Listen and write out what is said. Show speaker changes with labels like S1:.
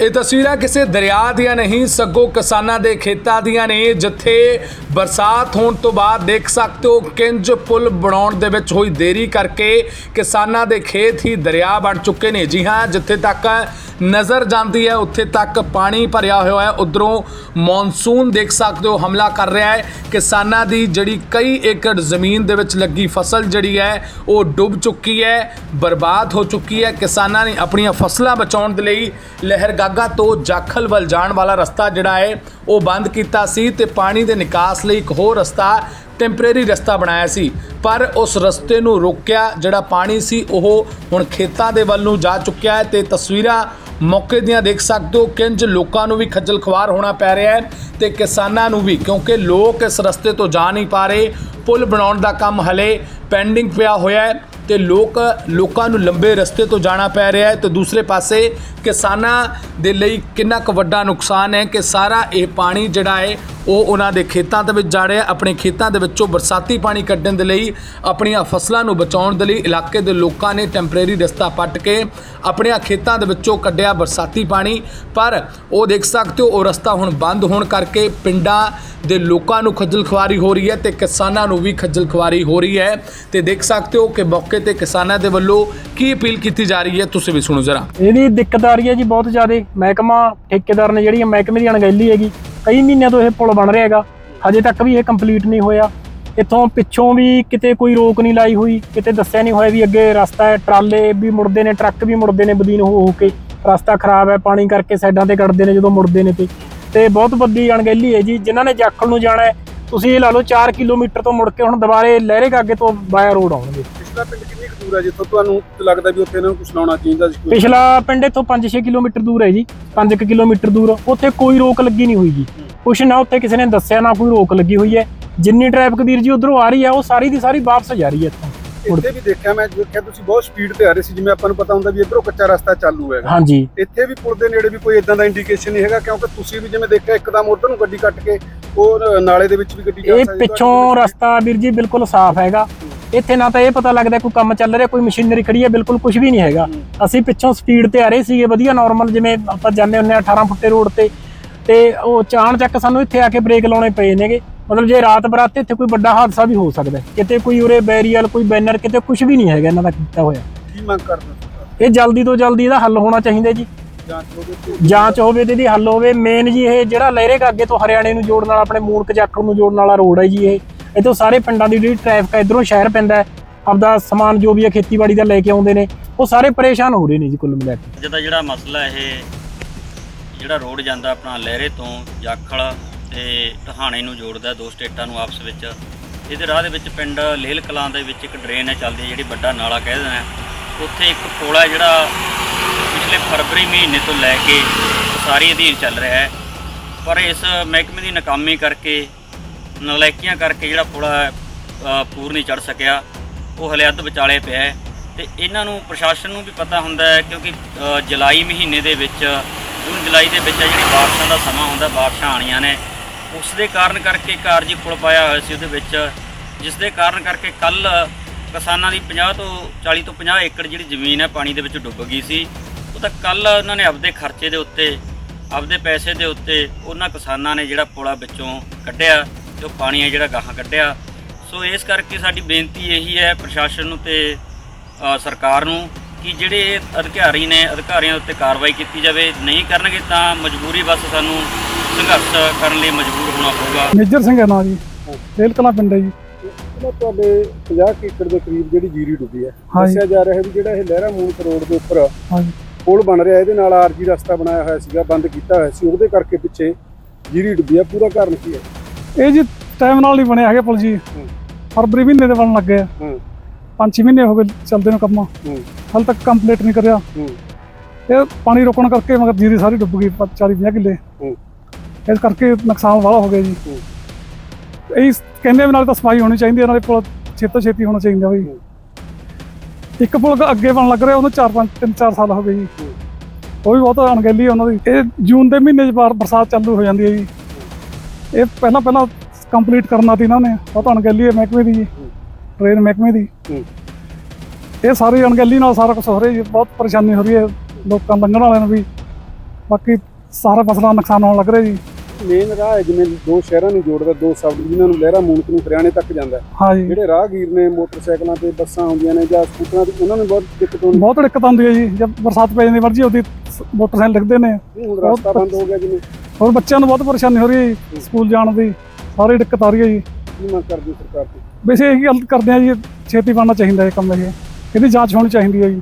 S1: ਇਹ ਤਸਵੀਰਾਂ ਕਿਸੇ ਦਰਿਆ ਦੀਆਂ ਨਹੀਂ, ਸਗੋਂ ਕਿਸਾਨਾਂ ਦੇ ਖੇਤਾਂ ਦੀਆਂ ਨੇ, ਜਿੱਥੇ ਬਰਸਾਤ ਹੋਣ ਤੋਂ ਬਾਅਦ ਦੇਖ ਸਕਦੇ ਹੋ, ਕਿੰਜ ਪੁਲ ਬਣਾਉਣ ਦੇ ਵਿੱਚ ਹੋਈ ਦੇਰੀ ਕਰਕੇ ਕਿਸਾਨਾਂ ਦੇ ਖੇਤ ਹੀ ਦਰਿਆ ਬਣ ਚੁੱਕੇ ਨੇ। ਜੀ ਹਾਂ, ਜਿੱਥੇ ਤੱਕ ਨਜ਼ਰ ਜਾਂਦੀ ਹੈ, ਉੱਥੇ ਤੱਕ ਪਾਣੀ ਭਰਿਆ ਹੋਇਆ ਹੈ। ਉਧਰੋਂ ਮੌਨਸੂਨ ਦੇਖ ਸਕਦੇ ਹੋ, ਹਮਲਾ ਕਰ ਰਿਹਾ ਹੈ। ਕਿਸਾਨਾਂ ਦੀ ਜਿਹੜੀ ਕਈ ਏਕੜ ਜ਼ਮੀਨ ਦੇ ਵਿੱਚ ਲੱਗੀ ਫਸਲ ਜਿਹੜੀ ਹੈ, ਉਹ ਡੁੱਬ ਚੁੱਕੀ ਹੈ, ਬਰਬਾਦ ਹੋ ਚੁੱਕੀ ਹੈ। ਕਿਸਾਨਾਂ ਨੇ ਆਪਣੀਆਂ ਫਸਲਾਂ ਬਚਾਉਣ ਦੇ ਲਈ ਲਹਿਰ ਲਹਿਰਗਾਗਾ ਤੋਂ ਜਾਖਲ ਵੱਲ ਜਾਣ ਵਾਲਾ ਰਸਤਾ ਜਿਹੜਾ ਹੈ, ਉਹ ਬੰਦ ਕੀਤਾ ਸੀ ਤੇ ਪਾਣੀ ਦੇ ਨਿਕਾਸ ਲਈ ਇੱਕ ਹੋਰ ਰਸਤਾ ਟੈਂਪਰੇਰੀ ਰਸਤਾ ਬਣਾਇਆ ਸੀ। ਪਰ ਉਸ ਰਸਤੇ ਨੂੰ ਰੋਕਿਆ ਜਿਹੜਾ ਪਾਣੀ ਸੀ, ਉਹ ਹੁਣ ਖੇਤਾਂ ਦੇ ਵੱਲ ਨੂੰ ਜਾ ਚੁੱਕਿਆ ਹੈ ਤੇ ਤਸਵੀਰਾਂ ਮੌਕੇ ਦੀਆਂ ਦੇਖ ਸਕਦੇ ਹੋ। ਕਿੰਜ ਲੋਕਾਂ ਨੂੰ ਵੀ ਖੱਜਲ ਖਵਾਰ ਹੋਣਾ ਪੈ ਰਿਹਾ ਹੈ ਤੇ ਕਿਸਾਨਾਂ ਨੂੰ ਵੀ, ਕਿਉਂਕਿ ਲੋਕ ਇਸ ਰਸਤੇ ਤੋਂ ਜਾ ਨਹੀਂ ਪਾ ਰਹੇ। ਪੁਲ ਬਣਾਉਣ ਦਾ ਕੰਮ ਹਲੇ ਪੈਂਡਿੰਗ ਪਿਆ ਹੋਇਆ ਹੈ। ਤੇ ਲੋਕ ਲੋਕਾਂ ਨੂੰ ਲੰਬੇ ਰਸਤੇ ਤੋਂ ਜਾਣਾ ਪੈ ਰਿਹਾ ਹੈ ਤੇ ਦੂਸਰੇ ਪਾਸੇ ਕਿਸਾਨਾਂ ਦੇ ਲਈ ਕਿੰਨਾ ਕੁ ਵੱਡਾ ਨੁਕਸਾਨ ਹੈ ਕਿ ਸਾਰਾ ਇਹ ਪਾਣੀ ਜਿਹੜਾ ਹੈ ਉਹ ਉਹਨਾਂ ਦੇ ਖੇਤਾਂ ਦੇ ਵਿੱਚ ਜਾ ਰਿਹਾ ਆਪਣੇ ਖੇਤਾਂ ਦੇ ਵਿੱਚੋਂ ਬਰਸਾਤੀ ਪਾਣੀ ਕੱਢਣ ਦੇ ਲਈ, ਆਪਣੀਆਂ ਫਸਲਾਂ ਨੂੰ ਬਚਾਉਣ ਦੇ ਲਈ ਇਲਾਕੇ ਦੇ ਲੋਕਾਂ ਨੇ ਟੈਂਪਰੇਰੀ ਰਸਤਾ ਪੱਟ ਕੇ ਆਪਣੀਆਂ ਖੇਤਾਂ ਦੇ ਵਿੱਚੋਂ ਕੱਢਿਆ ਬਰਸਾਤੀ ਪਾਣੀ। ਪਰ ਉਹ ਦੇਖ ਸਕਦੇ ਹੋ, ਉਹ ਰਸਤਾ ਹੁਣ ਬੰਦ ਹੋਣ ਕਰਕੇ ਪਿੰਡਾਂ ਦੇ ਲੋਕਾਂ ਨੂੰ ਖੱਜਲ ਖੁਆਰੀ ਹੋ ਰਹੀ ਹੈ ਤੇ ਕਿਸਾਨਾਂ ਨੂੰ ਵੀ ਖੱਜਲ ਖੁਆਰੀ ਹੋ ਰਹੀ ਹੈ। ਤੇ ਦੇਖ ਸਕਦੇ ਹੋ ਕਿ ਮੌਕੇ ਤੇ ਕਿਸਾਨਾਂ ਦੇ ਵੱਲੋਂ ਕੀ ਅਪੀਲ ਕੀਤੀ ਜਾ ਰਹੀ ਹੈ, ਤੁਸੀਂ ਵੀ ਸੁਣੋ ਜਰਾ।
S2: ਇਹਦੀ ਦਿੱਕਤ ਆ ਰਹੀ ਹੈ ਜੀ ਬਹੁਤ ਜ਼ਿਆਦਾ। ਮਹਿਕਮਾ ਠੇਕੇਦਾਰ ਨੇ ਜਿਹੜੀ ਮਹਿਕਮੇ ਦੀ ਅਣਗਹਿਲੀ ਹੈਗੀ। ਕਈ ਮਹੀਨਿਆਂ ਤੋਂ ਇਹ ਪੁਲ ਬਣ ਰਿਹਾ ਹੈਗਾ। ਹਜੇ ਤੱਕ ਵੀ ਇਹ ਕੰਪਲੀਟ ਨਹੀਂ ਹੋਇਆ। ਇੱਥੋਂ ਪਿੱਛੋਂ ਵੀ ਕਿਤੇ ਕੋਈ ਰੋਕ ਨਹੀਂ ਲਾਈ ਹੋਈ। ਕਿਤੇ ਦੱਸਿਆ ਨਹੀਂ ਹੋਇਆ ਵੀ ਅੱਗੇ ਰਸਤਾ ਹੈ, ਟਰਾਲੇ ਵੀ ਮੁੜਦੇ ਨੇ, ਟਰੱਕ ਵੀ ਮੁੜਦੇ ਨੇ ਬਦੀਨ ਹੋ ਹੋ ਕੇ। ਰਸਤਾ ਖਰਾਬ ਹੈ, ਪਾਣੀ ਕਰਕੇ ਸਾਈਡਾਂ ਤੇ ਕੱਢਦੇ ਨੇ ਜਦੋਂ ਮੁੜਦੇ ਨੇ ਤੇ। ਤੇ ਬਹੁਤ ਵੱਡੀ ਅਣਗਹਿਲੀ ਹੈ ਜੀ। ਜਿਨ੍ਹਾਂ ਨੇ ਜਾਖਲ ਨੂੰ ਜਾਣਾ ਹੈ, ਤੁਸੀਂ ਇਹ ਲਾ ਲਓ 4 ਕਿਲੋਮੀਟਰ ਤੋਂ ਮੁੜ ਕੇ ਹੁਣ ਦੁਬਾਰੇ ਲਹਿਰੇ ਕਾਗੇ ਤੋਂ ਬਾਇਆ ਰੋਡ ਆਉਣਗੇ।
S3: ਪਿਛਲਾ ਪਿੰਡ ਕਿੰਨੀ ਕੁ ਦੂਰ ਹੈ? ਜਿੱਥੋਂ ਤੁਹਾਨੂੰ ਲੱਗਦਾ ਵੀ ਉੱਥੇ ਇਹਨਾਂ ਨੂੰ ਕੁਝ ਲਾਉਣਾ ਚਾਹੀਦਾ ਸੀ ਕੋਈ?
S2: ਪਿਛਲਾ ਪਿੰਡ ਇੱਥੋਂ 5-6 ਕਿਲੋਮੀਟਰ ਦੂਰ ਹੈ ਜੀ। 5 ਕਿਲੋਮੀਟਰ ਦੂਰ। ਉੱਥੇ ਕੋਈ ਰੋਕ ਲੱਗੀ ਨਹੀਂ ਹੋਈ ਜੀ। ਕੁਛ ਨਾ ਉੱਥੇ ਕਿਸੇ ਨੇ ਦੱਸਿਆ ਨਾ ਕੋਈ ਰੋਕ ਲੱਗੀ ਹੋਈ ਹੈ। ਜਿੰਨੀ ਟ੍ਰੈਫਿਕ ਵੀਰ ਜੀ ਉਧਰੋਂ ਆ ਰਹੀ ਹੈ ਉਹ ਸਾਰੀ ਦੀ ਸਾਰੀ ਵਾਪਸ ਜਾ ਰਹੀ ਹੈ ਇੱਥੋਂ।
S3: ਇੱਥੇ ਵੀ ਦੇਖਿਆ ਮੈਂ ਦੇਖਿਆ ਤੁਸੀਂ ਬਹੁਤ ਸਪੀਡ ਤੇ ਆ ਰਹੇ ਸੀ ਜਿਵੇਂ ਆਪਾਂ ਨੂੰ ਪਤਾ ਹੁੰਦਾ ਵੀ ਇਧਰੋਂ ਕੱਚਾ ਰਸਤਾ ਚਾਲੂ ਹੈਗਾ।
S2: ਹਾਂਜੀ।
S3: ਇੱਥੇ ਵੀ ਪੁਲ ਦੇ ਨੇੜੇ ਵੀ ਕੋਈ ਇਦਾਂ ਦਾ ਇੰਡੀਕੇਸ਼ਨ ਨਹੀਂ ਹੈਗਾ ਕਿਉਂਕਿ ਤੁਸੀਂ ਵੀ ਜਿਵੇਂ ਦੇਖਿਆ ਇੱਕਦਮ ਉਧਰ ਨੂੰ ਗੱਡੀ ਕੱਟ ਕੇ ਉਹ ਨਾਲੇ ਦੇ ਵਿੱਚ ਵੀ ਗੱਡੀ ਜਾ
S2: ਇਹ
S3: ਸਕਦੀ
S2: ਪਿੱਛੋਂ ਰਸਤਾ ਵੀਰ ਜੀ ਬਿਲਕੁਲ ਸਾਫ਼ ਹੈਗਾ। ਇੱਥੇ ਨਾ ਤਾਂ ਇਹ ਪਤਾ ਲੱਗਦਾ ਕੋਈ ਕੰਮ ਚੱਲ ਰਿਹਾ ਕੋਈ ਮਸ਼ੀਨਰੀ ਖੜੀ ਹੈ ਬਿਲਕੁਲ ਕੁਝ ਵੀ ਨਹੀਂ ਹੈਗਾ। ਅਸੀਂ ਪਿੱਛੋਂ ਸਪੀਡ ਤੇ ਆ ਰਹੇ ਸੀਗੇ ਵਧੀਆ ਨਾਰਮਲ ਜਿਵੇਂ ਆਪਾਂ ਜਾਂਦੇ ਹੁੰਦੇ ਆ 18 ਫੁੱਟੇ ਰੋਡ ਤੇ। ਤੇ ਉਹ ਚਾਣ ਚੱਕ ਸਾਨੂੰ ਇੱਥੇ ਆ ਕੇ ਬ੍ਰੇਕ ਲਾਉਣੇ ਪਏ ਨੇਗੇ। ਮਤਲਬ ਜੇ ਰਾਤ ਬਰਾਤੇ ਇੱਥੇ ਕੋਈ ਵੱਡਾ ਹਾਦਸਾ ਵੀ ਹੋ ਸਕਦਾ। ਕਿਤੇ ਕੋਈ ਉਰੇ ਬੈਰੀਅਲ ਕੋਈ ਬੈਨਰ ਕਿਤੇ ਕੁਝ ਵੀ ਨਹੀਂ ਹੈਗਾ ਇਹਨਾਂ ਦਾ ਕੀਤਾ ਹੋਇਆ।
S3: ਕੀ ਮੰਗ ਕਰਦੇ
S2: ਇਹ ਜਲਦੀ ਤੋਂ ਜਲਦੀ ਇਹਦਾ ਹੱਲ ਹੋਣਾ ਚਾਹੀਦਾ ਜੀ।
S3: ਜਾਂਚ ਹੋਵੇ ਤੇ
S2: ਇਹਦੀ ਹੱਲ ਹੋਵੇ। ਮੇਨ ਜੀ ਇਹ ਜਿਹੜਾ ਲਹਿਰੇ ਕਾਗੇ ਤੋਂ ਹਰਿਆਣੇ ਨੂੰ ਜੋੜਨ ਵਾਲਾ ਆਪਣੇ ਮੂਣਕ ਜਾਖੜ ਨੂੰ ਜੋੜਨ ਵਾਲਾ ਰੋਡ ਹੈ ਜੀ ਇਹ। ਇਥੋਂ ਸਾਰੇ ਪਿੰਡਾਂ ਦੀ ਜਿਹੜੀ ਟ੍ਰੈਫਿਕ ਹੈ ਇਧਰੋਂ ਸ਼ਹਿਰ ਪੈਂਦਾ ਹੈ। ਆਪਦਾ ਸਮਾਨ ਜੋ ਵੀ ਹੈ ਖੇਤੀਬਾੜੀ ਦਾ ਲੈ ਕੇ ਆਉਂਦੇ ਨੇ। ਉਹ ਸਾਰੇ ਪਰੇਸ਼ਾਨ ਹੋ ਰਹੇ ਨੇ ਜੀ ਕੁੱਲ ਮਿਲਾ ਕੇ।
S4: ਅੱਜ ਦਾ ਜਿਹੜਾ ਮਸਲਾ ਇਹ, ਜਿਹੜਾ ਰੋਡ ਜਾਂਦਾ ਆਪਣਾ ਲਹਿਰੇ ਤੋਂ ਜਾਖਲ ਤੇ ਟਹਾਣੇ ਨੂੰ ਜੋੜਦਾ ਦੋ ਸਟੇਟਾਂ ਨੂੰ ਆਪਸ ਵਿੱਚ, ਇਹਦੇ ਰਾਹ ਦੇ ਵਿੱਚ ਪਿੰਡ ਲੇਲ ਕਲਾਂ ਦੇ ਵਿੱਚ ਇੱਕ ਡਰੇਨ ਹੈ ਚੱਲਦੀ ਹੈ, ਜਿਹੜੀ ਵੱਡਾ ਨਾਲਾ ਕਹਿ ਦਿੰਦੇ ਆ ਉੱਥੇ ਇੱਕ ਪੁਲ ਹੈ ਜਿਹੜਾ ਪਿਛਲੇ ਫਰਵਰੀ ਮਹੀਨੇ ਤੋਂ ਲੈ ਕੇ ਸਾਰੀ ਅਧੀਨ ਚੱਲ ਰਿਹਾ ਹੈ। ਪਰ ਇਸ ਮਹਿਕਮੇ ਦੀ ਨਾਕਾਮੀ ਕਰਕੇ ਨਲਾਇਕੀਆਂ ਕਰਕੇ ਜਿਹੜਾ ਪੁਲ ਹੈ ਪੂਰ ਨਹੀਂ ਚੜ ਸਕਿਆ। ਉਹ ਹਲੇ ਅੱਧ ਵਿਚਾਲੇ ਪਿਆ ਹੈ। ਤੇ ਇਹਨਾਂ ਨੂੰ ਪ੍ਰਸ਼ਾਸਨ ਨੂੰ ਵੀ ਪਤਾ ਹੁੰਦਾ ਹੈ, ਕਿਉਂਕਿ ਜੁਲਾਈ ਮਹੀਨੇ ਦੇ ਵਿੱਚ, ਜੂਨ ਜੁਲਾਈ ਦੇ ਵਿੱਚ ਜਿਹੜੀ ਬਾਰਿਸ਼ਾਂ ਦਾ ਸਮਾਂ ਹੁੰਦਾ, ਬਾਰਿਸ਼ਾਂ ਆਣੀਆਂ ਨੇ। ਉਸ ਦੇ ਕਾਰਨ ਕਰਕੇ ਕਾਰਜੀ ਪੁਲ ਪਾਇਆ ਹੋਇਆ ਸੀ ਉਹਦੇ ਵਿੱਚ, ਜਿਸ ਦੇ ਕਾਰਨ ਕਰਕੇ ਕੱਲ ਕਿਸਾਨਾਂ ਦੀ 50 ਤੋਂ 40 ਤੋਂ 50 ਏਕੜ ਜਿਹੜੀ ਜ਼ਮੀਨ ਹੈ, ਪਾਣੀ ਦੇ ਵਿੱਚ ਡੁੱਬ ਗਈ ਸੀ। ਉਹ ਤਾਂ ਕੱਲ ਉਹਨਾਂ ਨੇ ਆਪਦੇ ਖਰਚੇ ਦੇ ਉੱਤੇ, ਆਪਦੇ ਪੈਸੇ ਦੇ ਉੱਤੇ ਉਹਨਾਂ ਕਿਸਾਨਾਂ ਨੇ ਜਿਹੜਾ ਪੁਲਾ ਵਿੱਚੋਂ ਕੱਢਿਆ। ਤੇ ਉਹ ਪਾਣੀ ਹੈ ਜਿਹੜਾ ਗਾਹਾਂ ਕੱਢਿਆ। ਸੋ ਇਸ ਕਰਕੇ ਸਾਡੀ ਬੇਨਤੀ ਇਹੀ ਹੈ ਪ੍ਰਸ਼ਾਸਨ ਨੂੰ ਤੇ ਸਰਕਾਰ ਨੂੰ ਕਿ ਜਿਹੜੇ ਇਹ ਅਧਿਕਾਰੀ ਨੇ ਅਧਿਕਾਰੀਆਂ ਉੱਤੇ ਕਾਰਵਾਈ ਕੀਤੀ ਜਾਵੇ। ਨਹੀਂ ਕਰਨਗੇ ਤਾਂ ਮਜਬੂਰੀ ਬਸ ਸਾਨੂੰ ਸੰਘਰਸ਼ ਕਰਨ ਲਈ ਮਜਬੂਰ ਹੋਣਾ ਪਊਗਾ।
S5: ਮੇਜਰ ਸਿੰਘ ਹੈ ਨਾਂ ਜੀ। ਰੇਲ ਕਲਾਂ ਪਿੰਡ ਹੈ ਜੀ।
S3: ਇਹਨਾਂ ਤੁਹਾਡੇ 50 ਏਕੜ ਦੇ ਕਰੀਬ ਜਿਹੜੀ ਜੀਰੀ ਡੁੱਬੀ ਹੈ। ਦੱਸਿਆ ਜਾ ਰਿਹਾ ਹੈ ਵੀ ਜਿਹੜਾ ਇਹ ਲਹਿਰਾ ਮੂਲਕ ਰੋਡ ਦੇ ਉੱਪਰ
S5: ਹਾਂਜੀ
S3: ਪੁਲ ਬਣ ਰਿਹਾ ਇਹਦੇ ਨਾਲ ਆਰਜੀ ਰਸਤਾ ਬਣਾਇਆ ਹੋਇਆ ਸੀਗਾ ਬੰਦ ਕੀਤਾ ਹੋਇਆ ਸੀ ਉਹਦੇ ਕਰਕੇ ਪਿੱਛੇ ਜੀਰੀ ਡੁੱਬੀ ਹੈ। ਪੂਰਾ ਕਾਰਨ ਕੀ ਹੈ?
S5: ਇਹ ਜੀ ਟਾਈਮ ਨਾਲ ਨਹੀਂ ਬਣਿਆ ਹੈਗਾ ਪੁਲ ਜੀ।
S3: ਹੂੰ।
S5: ਫਰਵਰੀ ਮਹੀਨੇ ਦੇ ਬਣਨ ਲੱਗੇ ਆ।
S3: ਹੂੰ।
S5: ਪੰਜ ਛੇ ਮਹੀਨੇ ਹੋ ਗਏ ਚੱਲਦੇ ਨੂੰ ਕੰਮ।
S3: ਹੂੰ।
S5: ਹਾਲ ਤੱਕ ਕੰਪਲੀਟ ਨਹੀਂ ਕਰਿਆ।
S3: ਹੂੰ।
S5: ਇਹ ਪਾਣੀ ਰੋਕਣ ਕਰਕੇ ਮਗਰ ਜੀਰੀ ਸਾਰੀ ਡੁੱਬ ਗਈ 40 50 ਕਿੱਲੇ।
S3: ਹੂੰ।
S5: ਇਸ ਕਰਕੇ ਨੁਕਸਾਨ ਵਾਲਾ ਹੋ ਗਿਆ ਜੀ।
S3: ਹੂੰ।
S5: ਇਹ ਕਹਿੰਦੇ ਨਾਲੇ ਤਾਂ ਸਫ਼ਾਈ ਹੋਣੀ ਚਾਹੀਦੀ ਹੈ ਨਾਲੇ ਪੁਲ ਛੇਤੋ ਛੇਤੀ ਹੋਣਾ ਚਾਹੀਦਾ ਬਈ।
S3: ਹੂੰ।
S5: ਇੱਕ ਪੁਲ ਅੱਗੇ ਬਣ ਲੱਗ ਰਿਹਾ ਉਹਨੂੰ 4 5 3 4 ਸਾਲ ਹੋ ਗਏ ਜੀ।
S3: ਹੂੰ।
S5: ਉਹ ਵੀ ਬਹੁਤ ਅਣਗਹਿਲੀ ਹੈ ਉਹਨਾਂ ਦੀ। ਇਹ ਜੂਨ ਦੇ ਮਹੀਨੇ 'ਚ ਬਾਰ ਬਰਸਾਤ ਚਾਲੂ ਹੋ ਜਾਂਦੀ ਹੈ ਜੀ। ਇਹ ਪਹਿਲਾਂ ਪਹਿਲਾਂ ਕੰਪਲੀਟ ਕਰਨਾ ਸੀ ਇਹਨਾਂ ਨੇ ਬਹੁਤ ਅਣਗਹਿਲੀ ਹੈ ਮਹਿਕਮੇ ਦੀ ਜੀ ਟ੍ਰੇਨ ਮਹਿਕਮੇ ਦੀ। ਇਹ ਸਾਰੀ ਅਣਗਹਿਲੀ ਨਾਲ ਸਾਰਾ ਕੁਝ ਹੋ ਰਿਹਾ ਜੀ ਬਹੁਤ ਪਰੇਸ਼ਾਨੀ ਹੋ ਰਹੀ ਹੈ ਲੋਕਾਂ ਲੰਘਣ ਵਾਲਿਆਂ ਨੂੰ ਵੀ। ਬਾਕੀ ਸਾਰਾ ਫਸਲਾਂ ਨੁਕਸਾਨ ਹੋਣ ਲੱਗ ਰਿਹਾ ਜੀ।
S3: ਮੇਨ ਰਾਹ ਹੈ ਜਿਵੇਂ ਦੋ ਸ਼ਹਿਰਾਂ ਨੂੰ ਜੋੜਦਾ ਦੋ ਸਬ ਡਿਵੀਜ਼ਨਾਂ ਨੂੰ ਲਹਿਰਾ ਮੂਨਕ ਨੂੰ ਹਰਿਆਣੇ ਤੱਕ ਜਾਂਦਾ ਹੈ।
S5: ਹਾਂ ਜੀ।
S3: ਜਿਹੜੇ ਰਾਹਗੀਰ ਨੇ ਮੋਟਰਸਾਈਕਲਾਂ ਤੇ ਬੱਸਾਂ ਆਉਂਦੀਆਂ ਨੇ ਜਾਂ ਸਕੂਟਰਾਂ ਤੇ ਉਹਨਾਂ ਨੂੰ ਬਹੁਤ ਦਿੱਕਤ ਆਉਂਦੀ
S5: ਬਹੁਤ ਦਿੱਕਤ ਆਉਂਦੀ ਹੈ ਜੀ ਜਦ ਬਰਸਾਤ ਪੈ ਜਾਂਦੀ ਮਰਜ਼ੀ ਉਹਦੀ ਮੋਟਰਸਾਈਕਲ ਲਿਖਦੇ ਨੇ।
S3: ਹੁਣ ਰਸਤਾ ਬੰਦ ਹੋ ਗਿਆ ਜਿਵੇਂ।
S5: ਹੋਰ ਬੱਚਿਆਂ ਨੂੰ ਬਹੁਤ ਪਰੇਸ਼ਾਨੀ ਹੋ ਰਹੀ ਹੈ ਜੀ ਸਕੂਲ ਜਾਣ ਦੀ। ਸਾਰੀ ਦਿੱਕਤ ਆ ਰਹੀ ਹੈ ਜੀ।
S3: ਕੀ ਮੰਗ ਕਰਦੇ ਸਰਕਾਰ ਤੋਂ?
S5: ਵੈਸੇ ਇਹੀ ਗੱਲ ਕਰਦੇ ਆ ਜੀ ਛੇਤੀ ਬਣਨਾ ਚਾਹੀਦਾ ਇਹ ਕੰਮ ਇਹ। ਇਹਦੀ ਜਾਂਚ ਹੋਣੀ ਚਾਹੀਦੀ ਹੈ ਜੀ।